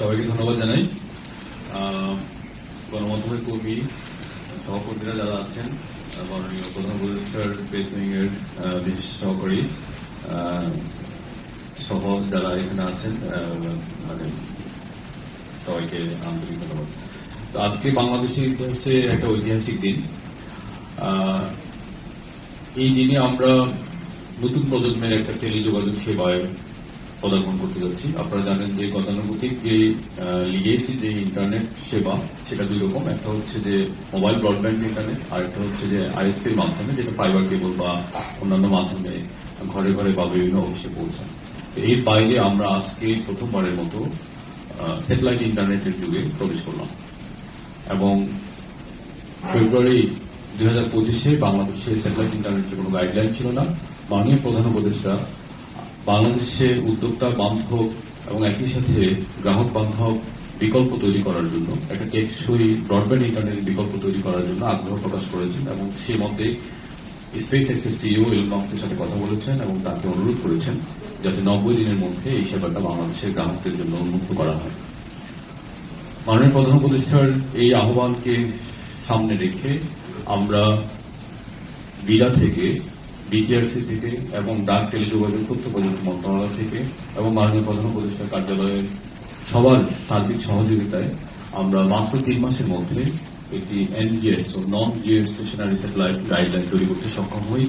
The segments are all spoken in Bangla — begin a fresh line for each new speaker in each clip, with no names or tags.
সবাইকে ধন্যবাদ জানাই। গণমাধ্যমের কর্মী, সহকর্মীরা যারা আছেন মাননীয় প্রধান উপদেষ্টার উইং এর বিশেষ সহকারী সহ যারা এখানে আছেন মানে সবাইকে আন্তরিক ধন্যবাদ। তো আজকে বাংলাদেশের ইতিহাসে একটা ঐতিহাসিক দিন। এই দিনে আমরা নতুন প্রজন্মের একটা টেলিযোগাযোগ সেবায় পদার্পণ করতে যাচ্ছি। আপনারা জানেন যে গতানুগতিক যে লিগেসি যে ইন্টারনেট সেবা, সেটা দুই রকম। একটা হচ্ছে যে মোবাইল ব্রডব্যান্ড ইন্টারনেট আর একটা হচ্ছে যে আইএসপির মাধ্যমে, যেটা ফাইবার কেবল বা অন্যান্য মাধ্যমে ঘরে ঘরে বা বিভিন্ন অফিসে পৌঁছায়। এর বাইরে আমরা আজকে প্রথমবারের মতো স্যাটেলাইট ইন্টারনেটের যুগে প্রবেশ করলাম। এবং ফেব্রুয়ারি দুই হাজার পঁচিশে বাংলাদেশে স্যাটেলাইট ইন্টারনেটের কোনো গাইডলাইন ছিল না। মাননীয় প্রধান উপদেষ্টা বাংলাদেশে উদ্যোক্তা, বান্ধব এবং একই সাথে গ্রাহক, বান্ধব বিকল্প তৈরি করার জন্য, একটা টেকসই ব্রডব্যান্ড ইন্টারনেট বিকল্প তৈরি করার জন্য আগ্রহ প্রকাশ করেছেন এবং সেই মতে স্পেস এক্সের সিইও এলন মাস্কের সাথে কথা বলেছেন এবং তাকে অনুরোধ করেছেন যাতে নব্বই দিনের মধ্যে এই সেবাটা বাংলাদেশের গ্রাহকদের জন্য উন্মুক্ত করা হয়। মাননীয় প্রধান উপদেষ্টার এই আহ্বানকে সামনে রেখে আমরা বিরা থেকে বিটিআরসি থেকে এবং ডাক টেলিযোগাযোগ তথ্য প্রযুক্তি মন্ত্রণালয় থেকে এবং মাননীয় প্রধান উপদেষ্টার কার্যালয়ের সবার সার্বিক সহযোগিতায় আমরা মাত্র তিন মাসের মধ্যে একটি NGSO non geostationary satellite guideline তৈরি করতে সক্ষম হই।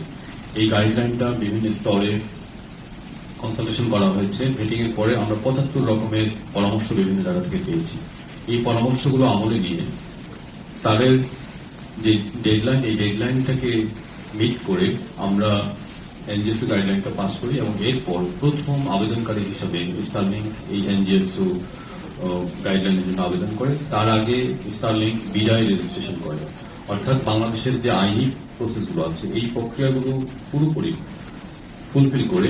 এই গাইডলাইনটা বিভিন্ন স্তরে কনসালটেশন করা হয়েছে। মিটিং এর পরে আমরা পঁচাত্তর রকমের পরামর্শ বিভিন্ন জায়গা থেকে পেয়েছি। এই পরামর্শগুলো আমলে নিয়ে স্যারের যে ডেডলাইন এই ডেডলাইনটাকে মিট করে আমরা এনজিএসও গাইডলাইনটা পাস করি এবং এরপর প্রথম আবেদনকারী হিসাবে স্টারলিংক এই এনজিএসও গাইডলাইনের জন্য আবেদন করে। তার আগে স্টারলিংক বিদায় রেজিস্ট্রেশন করে। অর্থাৎ বাংলাদেশের যে আইনি প্রসেসগুলো আছে, এই প্রক্রিয়াগুলো পুরোপুরি ফুলফিল করে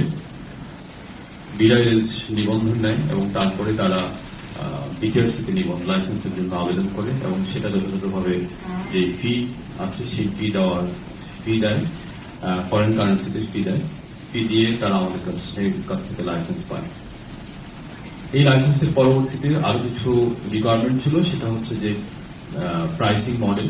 বিদায় রেজিস্ট্রেশন নিবন্ধন নেয় এবং তারপরে তারা বিটিআরসিতে নিবন্ধন লাইসেন্সের জন্য আবেদন করে এবং সেটা যথাযথভাবে যে ফি আছে, সেই ফি দেওয়ার ফি দেয় ফরেন কারেন্সিতে ফি দেয়। ফি দিয়ে তারা আমাদের কাছে কাছ থেকে লাইসেন্স পায়। এই লাইসেন্সের পরবর্তীতে আরও কিছু রিকোয়ারমেন্ট ছিল, সেটা হচ্ছে যে প্রাইসিং মডেল